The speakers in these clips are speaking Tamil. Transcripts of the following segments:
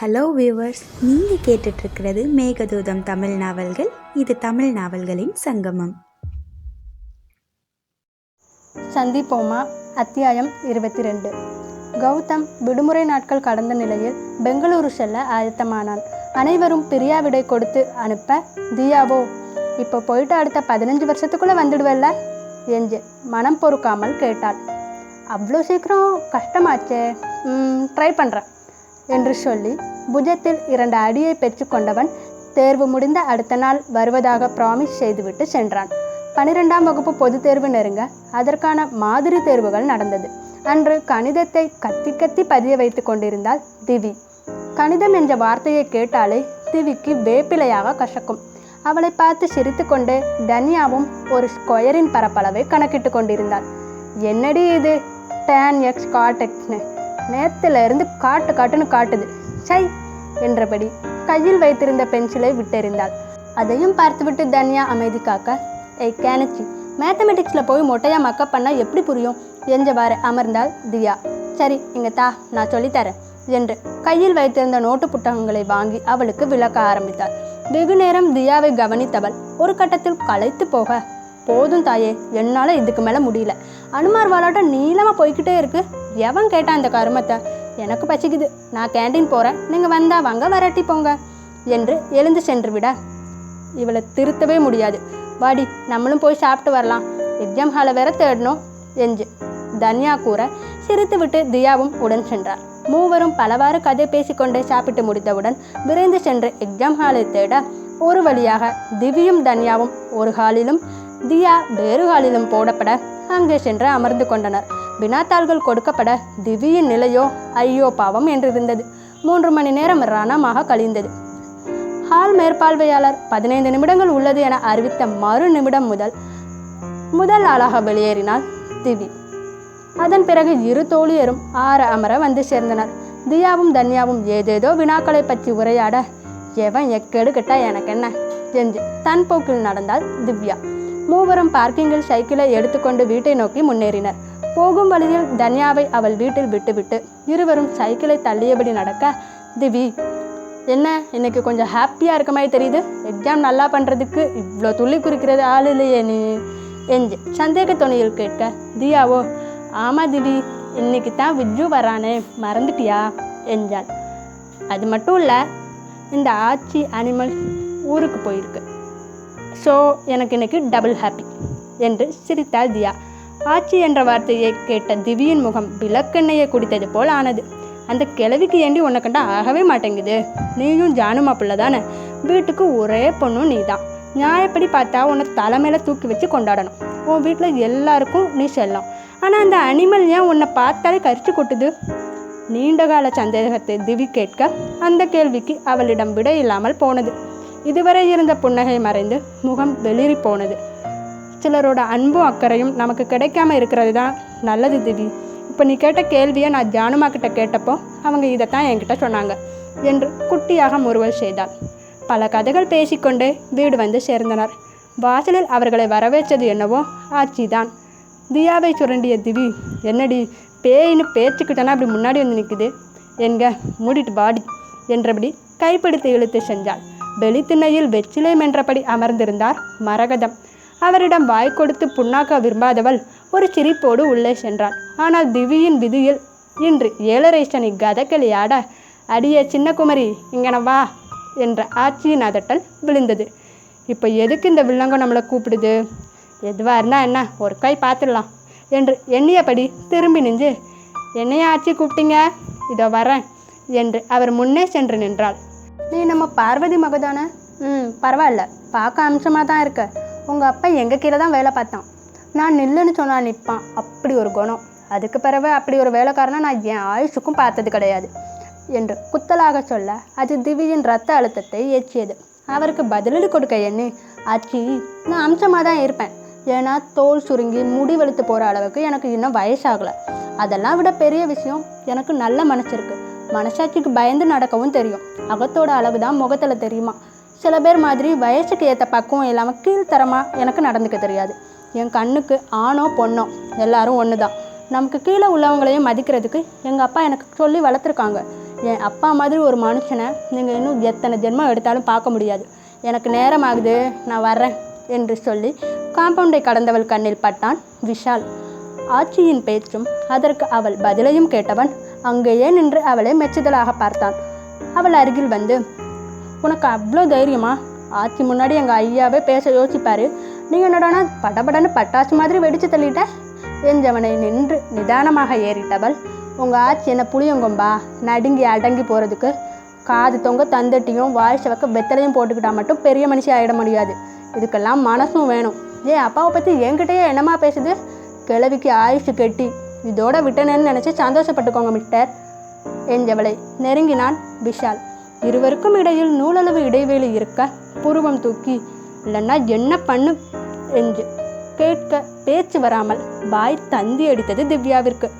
ஹலோ வியூவர்ஸ் நீங்கள் கேட்டுட்ருக்கிறது மேகதூதம் தமிழ் நாவல்கள். இது தமிழ் நாவல்களின் சங்கமம். சந்திப்போமா அத்தியாயம் இருபத்தி ரெண்டு கௌதம் விடுமுறை நாட்கள் கடந்த நிலையில் பெங்களூரு செல்ல ஆயத்தமானான். அனைவரும் பிரியா விடை கொடுத்து அனுப்ப தியாவோ இப்போ போயிட்டு அடுத்த பதினஞ்சு வருஷத்துக்குள்ளே வந்துடுவல்ல? என்று மனம் பொறுக்காமல் கேட்டாள். அவ்வளோ சீக்கிரம் கஷ்டமாச்சே. ட்ரை பண்ணுறேன் என்று சொல்லி புஜத்தில் இரண்டு அடியை பெற்றுக்கொண்டவன் தேர்வு முடிந்த அடுத்த நாள் வருவதாக ப்ராமிஸ் செய்துவிட்டு சென்றான். பனிரெண்டாம் வகுப்பு பொது தேர்வு நெருங்க அதற்கான மாதிரி தேர்வுகள் நடந்தது. அன்று கணிதத்தை கத்தி கத்தி பதிய வைத்து கொண்டிருந்தாள் திவி. கணிதம் என்ற வார்த்தையை கேட்டாலே திவிக்கு வேப்பிலையாக கசக்கும். அவளை பார்த்து சிரித்துக்கொண்டே தன்யாவும் ஒரு ஸ்கொயரின் பரப்பளவை கணக்கிட்டு கொண்டிருந்தாள். என்னடி இது? டேன் எக்ஸ் காட் எக்ஸ்னு நேரத்தில் இருந்து காட்டு காட்டுன்னு காட்டுது. சை என்றபடி கையில் வைத்திருந்த பென்சிலை விட்டெறிந்தாள். அதையும் பார்த்துவிட்டு தனியா அமைதி காக்க ஏய் கேனச்சி மேத்தமெட்டிக்ஸில் போய் மொட்டையாக மக்கப் பண்ணால் எப்படி புரியும்? என்றவாறு அமர்ந்தாள் தியா சரி இங்கே தா நான் சொல்லித்தரேன் என்று கையில் வைத்திருந்த நோட்டு புத்தகங்களை வாங்கி அவளுக்கு விளக்க ஆரம்பித்தாள். வெகு நேரம் தியாவை கவனித்தவள் ஒரு கட்டத்தில் களைத்து போக போதும் தாயே என்னால் இதுக்கு மேலே முடியல. அனுமார் வாலாட்டம் நீளமாக போய்கிட்டே இருக்கு. எவன் கேட்டான் இந்த கருமத்தை? எனக்கு பசிக்குது. நான் கேண்டீன் போகிறேன் நீங்கள் வந்தா வாங்க வரட்டி போங்க என்று எழுந்து சென்று விட. இவளை திருத்தவே முடியாது. வாடி நம்மளும் போய் சாப்பிட்டு வரலாம். எக்ஸாம் ஹாலை வேற தேடணும் என்று தன்யா கூற சிரித்துவிட்டு தியாவும் உடன் சென்றார். மூவரும் பலவாறு கதை பேசிக்கொண்டே சாப்பிட்டு முடித்தவுடன் விரைந்து சென்று எக்ஸாம் ஹாலை தேட ஒரு வழியாக திவியும் தன்யாவும் ஒரு ஹாலிலும் தியா வேறுகாலிலும் போடப்பட அங்கே சென்று அமர்ந்து கொண்டனர். வினாத்தாள்கள் கொடுக்கப்பட திவியின் நிலையோ ஐயோ பாவம் என்றிருந்தது. மூன்று மணி நேரம் ரணமாக கழிந்தது. ஹால் மேற்பார்வையாளர் பதினைந்து நிமிடங்கள் உள்ளது என அறிவித்த மறு நிமிடம் முதல் முதல் ஆளாக வெளியேறினாள் திவி. அதன் பிறகு இரு தோழியரும் ஆற அமர வந்து சேர்ந்தனர். தியாவும் தன்யாவும் ஏதேதோ வினாக்களை பற்றி உரையாட எவன் எக்கேடு கிட்டா எனக்கு என்ன என்று தன் போக்கில் நடந்தாள் திவ்யா. மூவரும் பார்க்கிங்கில் சைக்கிளை எடுத்துக்கொண்டு வீட்டை நோக்கி முன்னேறினர். போகும் வழியில் தன்யாவை அவள் வீட்டில் விட்டுவிட்டு இருவரும் சைக்கிளை தள்ளியபடி நடக்க திவி என்ன? இன்னைக்கு கொஞ்சம் ஹாப்பியாக இருக்க மாதிரி தெரியுது. எக்ஸாம் நல்லா பண்ணுறதுக்கு இவ்வளோ துள்ளி குறிக்கிறது ஆள் இல்லையே நீ? என்று சந்தேக துணையில் கேட்க தியாவோ ஆமா திவி இன்னைக்கு தான் விஜு வரானே மறந்துட்டியா? என்றாள். அது மட்டும் இல்லை இந்த ஆச்சி அனிமல் ஊருக்கு போயிருக்கு. ஸோ எனக்கு இன்னைக்கு டபுள் ஹாப்பி என்று சிரித்தாள் தியா. ஆச்சி என்ற வார்த்தையை கேட்ட திவியின் முகம் விளக்கெண்ணெயை குடித்தது போல் ஆனது. அந்த கிழவிக்கு ஏண்டி உன்னை கண்டா ஆகவே மாட்டேங்குது? நீயும் ஜானுமா பிள்ளை தானே? வீட்டுக்கு ஒரே பொண்ணும் நீ தான் நியாயப்படி பார்த்தா உன்னை தலைமையில தூக்கி வச்சு கொண்டாடணும். உன் வீட்டில் எல்லாருக்கும் நீ செல்லும். ஆனால் அந்த அனிமல் ஏன் உன்னை பார்த்தாலே கரிச்சு கொட்டுது? நீண்டகால சந்தேகத்தை திவி கேட்க அந்த கேள்விக்கு அவளிடம் விட இல்லாமல் போனது. இதுவரை இருந்த புன்னகை மறைந்து முகம் வெளிரி போனது. சிலரோட அன்பும் அக்கறையும் நமக்கு கிடைக்காம இருக்கிறது தான் நல்லது திவி. இப்போ நீ கேட்ட கேள்வியை நான் ஜானுமா கிட்ட கேட்டப்போ அவங்க இதைத்தான் என்கிட்ட சொன்னாங்க என்று குட்டியாக முறுவல் செய்தாள். பல கதைகள் பேசிக்கொண்டே வீடு வந்து சேர்ந்தனர். வாசலில் அவர்களை வரவேற்றது என்னவோ ஆட்சிதான் தியாவை சுரண்டிய திவி என்னடி பேயின்னு பேச்சுக்கிட்டனா அப்படி முன்னாடி வந்து நிற்குது என்க மூடிட்டு பாடி என்றபடி கைப்பிடித்து இழுத்து செஞ்சாள் வெளித்திண்ணையில் வெற்றிலை மென்றபடி அமர்ந்திருந்தார் மரகதம். அவரிடம் வாய் கொடுத்து புண்ணாக்க விரும்பாதவள் ஒரு சிரிப்போடு உள்ளே சென்றாள். ஆனால் திவியின் விதியில் இன்று ஏழரை சனி கதக்களியாட அடியே சின்ன குமரி இங்கன வா என்ற ஆட்சியின் அதட்டல் விழுந்தது. இப்போ எதுக்கு இந்த வில்லங்கம் நம்மளை கூப்பிடுது? எதுவாக இருந்தால் என்ன? ஒரு கை பார்த்துடலாம் என்று எண்ணியபடி திரும்பி நின்று என்னைய ஆட்சி கூப்பிட்டீங்க? இதோ வரேன் என்று அவர் முன்னே சென்று நின்றாள். நீ நம்ம பார்வதி மகதானே? ம் பரவாயில்ல. பார்க்க அம்சமாக தான் இருக்க. உங்கள் அப்பா எங்கள் கீழே தான் வேலை பார்த்தான். நான் நில்லுன்னு சொன்னால் நிற்பான் அப்படி ஒரு குணம். அதுக்கு பிறகு அப்படி ஒரு வேலைக்காரனை நான் என் ஆயுஷுக்கும் பார்த்தது கிடையாது என்று குத்தலாக சொல்ல அது திவியின் ரத்த அழுத்தத்தை ஏற்றியது. அவருக்கு பதிலடி கொடுக்க என்ன ஆச்சி நான் அம்சமாக தான் இருப்பேன். ஏன்னா தோல் சுருங்கி முடி வெளுத்து போகிற அளவுக்கு எனக்கு இன்னும் வயசாகலை. அதெல்லாம் விட பெரிய விஷயம். எனக்கு நல்ல மனசு இருக்குது மனசாட்சிக்கு பயந்து நடக்கவும் தெரியும். அகத்தோட அழகு தான் முகத்தில் தெரியுமா? சில பேர் மாதிரி வயசுக்கு ஏற்ற பக்குவம் இல்லாமல் கீழ்த்தரமாக எனக்கு நடந்துக்க தெரியாது. என் கண்ணுக்கு ஆணோ பொண்ணோ எல்லாரும் ஒன்று தான் நமக்கு கீழே உள்ளவங்களையும் மதிக்கிறதுக்கு எங்கள் அப்பா எனக்கு சொல்லி வளர்த்துருக்காங்க. என் அப்பா மாதிரி ஒரு மனுஷனை நீங்கள் இன்னும் எத்தனை ஜென்மம் எடுத்தாலும் பார்க்க முடியாது. எனக்கு நேரம் ஆகுது நான் வர்றேன் என்று சொல்லி காம்பவுண்டை கடந்தவள் கண்ணில் பட்டான் விஷால். ஆட்சியின் பேச்சும் அதற்கு அவள் பதிலையும் கேட்டவன் அங்கேயே நின்று அவளை மெச்சுதலாக பார்த்தான். அவள் அருகில் வந்து உனக்கு அவ்வளோ தைரியமா? ஆட்சி முன்னாடி எங்கள் ஐயாவே பேச யோசிப்பாரு. நீங்கள் என்னடானா படபடன்னு பட்டாசு மாதிரி வெடிச்சு தள்ளிட்ட என்றவனை நின்று நிதானமாக ஏறிட்டவள் உங்கள் ஆச்சி என்ன புளியங்கொம்பா நடுங்கி அடங்கி போகிறதுக்கு காது தொங்க தந்தட்டியும் வாய் சவக்க வெத்தலையும் போட்டுக்கிட்டா மட்டும் பெரிய மனுஷி ஆகிட முடியாது. இதுக்கெல்லாம் மனசும் வேணும். ஏன் அப்பாவை பற்றி என்கிட்டயே என்னமா பேசுது? கிழவிக்கு ஆயுஷு கெட்டி. இதோட விட்டனேன்னு நினச்சி சந்தோஷப்பட்டுக்கோங்க மிஸ்டர். என்றவளை நெருங்கினான் விஷால். இருவருக்கும் இடையில் நூலளவு இடைவெளி இருக்க புருவம் தூக்கி இல்லைன்னா என்ன பண்ணு? என்று கேட்க பேச்சு வராமல் வாய் தந்தி அடித்தது திவ்யாவிற்கு.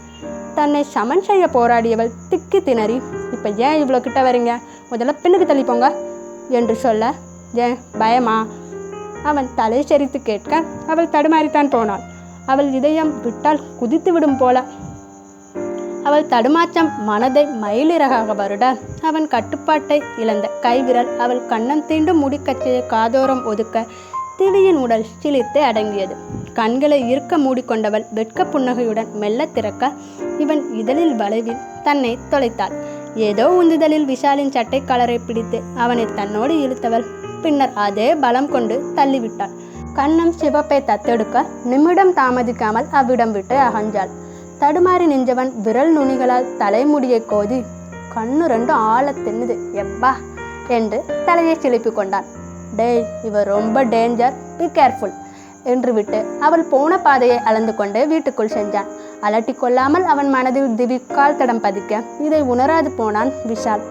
தன்னை சமன் செய்ய போராடியவள் திக்கி திணறி இப்போ ஏன் இவ்வளோ கிட்ட வரீங்க? முதல்ல பின்னுக்கு தள்ளிப்போங்க என்று சொல்ல ஏன் பயமா? அவன் தலை சரித்து கேட்க அவள் தடுமாறித்தான் போனாள். அவள் இதயம் விட்டால் குதித்து விடும் போல. அவள் தடுமாற்றம் மனதை மயிலிறகாக வருட. அவன் கட்டுப்பாட்டை இழந்த கைவிரல் அவள் கண்ணம் தீண்டும் முடிக்கச்சையை காதோரம் ஒதுக்க திவியின் உடல் சிலித்து அடங்கியது. கண்களை இருக்க மூடிக்கொண்டவள் வெட்க புன்னகையுடன் மெல்ல திறக்க இவன் இதழில் வளைவில் தன்னை தொலைத்தாள். ஏதோ உந்துதலில் விஷாலின் சட்டை கலரை பிடித்து அவனை தன்னோடு இழுத்தவள். பின்னர் அதே பலம் கொண்டு தள்ளிவிட்டாள். கண்ணம் சிவப்பை தத்தெடுக்க நிமிடம் தாமதிக்காமல் அவ்விடம் விட்டு அகன்றாள். தடுமாறி நின்றவன் விரல் நுனிகளால் தலைமுடியை கோதி கண்ணு ரெண்டும் ஆழத் தின்னுது எப்பா என்று தலையை சிலுப்பிக் கொண்டான். டேய் இவர் ரொம்ப டேஞ்சர் பி கேர்ஃபுல் என்று விட்டு அவள் போன பாதையை அளந்து கொண்டு வீட்டுக்குள் சென்றான். அலட்டி கொள்ளாமல் அவன் மனதில் திவிக்கால் தடம் பதிக்க இதை உணராது போனான் விஷால்.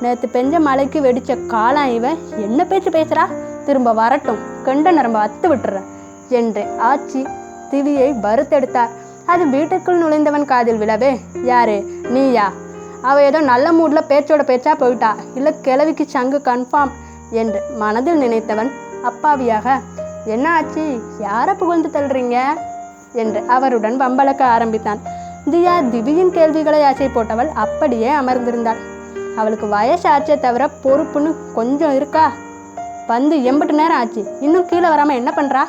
நேற்று பெஞ்ச மலைக்கு வெடிச்ச காலம் இவன் என்ன பேச்சு பேசுறா? திரும்ப வரட்டும். கண்ட நரம்ப அத்து விட்டுறேன் என்று ஆச்சி திவியை வறுத்தெடுத்தார். அது வீட்டுக்குள் நுழைந்தவன் காதில் விழவே யாரு? நீயா? அவ ஏதோ நல்ல மூட்ல பேச்சோட பேச்சா போயிட்டா. இல்ல கிழவிக்கு சங்கு கன்ஃபார்ம் என்று மனதில் நினைத்தவன் அப்பாவியாக என்ன ஆச்சு யாரை புகழ்ந்து தள்ளுறீங்க? என்று அவருடன் வம்பளக்க ஆரம்பித்தான். தியா திவியின் கேள்விகளை ஆசை போட்டவள் அப்படியே அமர்ந்திருந்தாள். அவளுக்கு வயசாச்சே தவிர பொறுப்புன்னு கொஞ்சம் இருக்கா? வந்து எம்பட்டு நேரம் ஆச்சு. இன்னும் கீழே வராமல் என்ன பண்ணுறா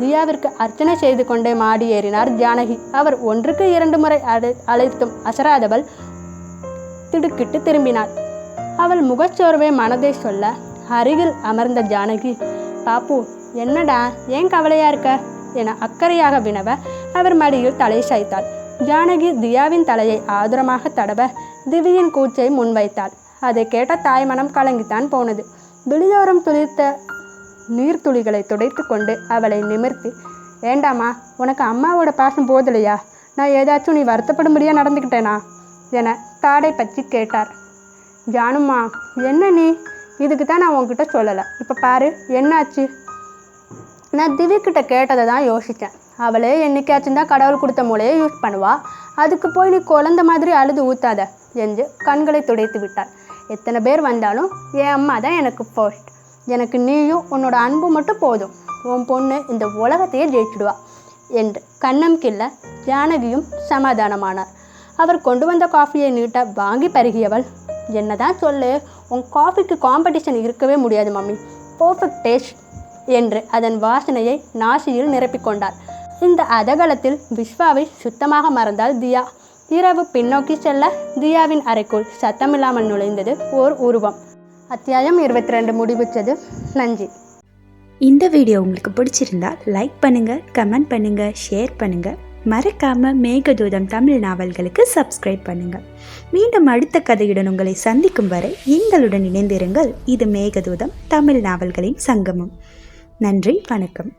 தியாவிற்கு அர்ச்சனை செய்து கொண்டே மாடி ஏறினார் ஜானகி. அவர் ஒன்றுக்கு இரண்டு முறை அழை அழைத்தும் அசராதவள் திடுக்கிட்டு திரும்பினாள். அவள் முகச்சோர்வை மனதை சொல்ல அருகில் அமர்ந்த ஜானகி பாப்பு என்னடா? ஏன் கவலையா இருக்க? என அக்கறையாக வினவ அவர் மடியில் தலை சாய்த்தாள். ஜானகி தியாவின் தலையை ஆதுரமாக தடவ திவியின் கூச்சை முன்வைத்தாள். அதை கேட்ட தாய் மனம் கலங்கித்தான் போனது. விழியோரம் துளிர்த்த நீர்த்துளிகளை துடைத்து கொண்டு அவளை நிமிர்த்தி ஏண்டாமா உனக்கு அம்மாவோட பாசம் போதலையா நான் ஏதாச்சும் நீ வருத்தப்படும்படியாக நடந்துக்கிட்டேனா என தாடை பற்றி கேட்டார். ஜானுமா என்ன நீ? இதுக்கு தான் நான் உங்ககிட்ட சொல்லலை. இப்போ பாரு என்னாச்சு? நான் திவிக்கிட்ட கேட்டதை தான் யோசித்தேன் அவளே என்னைக்காச்சும் தான் கடவுள் கொடுத்த மூலையை யூஸ் பண்ணுவா. அதுக்கு போய் நீ குழந்த மாதிரி அழுது ஊத்தாத என்று கண்களை துடைத்து விட்டாள் எத்தனை பேர் வந்தாலும் என் அம்மா தான் எனக்கு ஃபர்ஸ்ட் எனக்கு நீயும் உன்னோட அன்பு மட்டும் போதும். உன் பொண்ணு இந்த உலகத்தையே ஜெயிச்சிடுவா. என்று கண்ணம் கிள்ள ஜானகியும் சமாதானமானார். அவர் கொண்டு வந்த காஃபியை நீட்ட வாங்கி பருகியவள் என்னதான் சொல்லு உன் காஃபிக்கு காம்படிஷன் இருக்கவே முடியாது மம்மி. பர்ஃபெக்ட் டேஸ்ட் என்று அதன் வாசனையை நாசியில் நிரப்பிக்கொண்டார் இந்த அதகலத்தில் விஸ்வாவை சுத்தமாக மறந்தால் தியா. இரவு பின்னோக்கி செல்ல தியாவின் அறைக்குள் சத்தமில்லாமல் நுழைந்தது ஓர் உருவம். அத்தியாயம் இருபத்தி ரெண்டு முடிவுற்றது. நன்றி. இந்த வீடியோ உங்களுக்கு பிடிச்சிருந்தா லைக் பண்ணுங்க கமெண்ட் பண்ணுங்க ஷேர் பண்ணுங்க. மறக்காம மேகதூதம் தமிழ் நாவல்களுக்கு சப்ஸ்கிரைப் பண்ணுங்க. மீண்டும் அடுத்த கதையுடன் உங்களை சந்திக்கும் வரை எங்களுடன் இணைந்திருங்கள். இது மேகதூதம் தமிழ் நாவல்களின் சங்கமம். நன்றி வணக்கம்.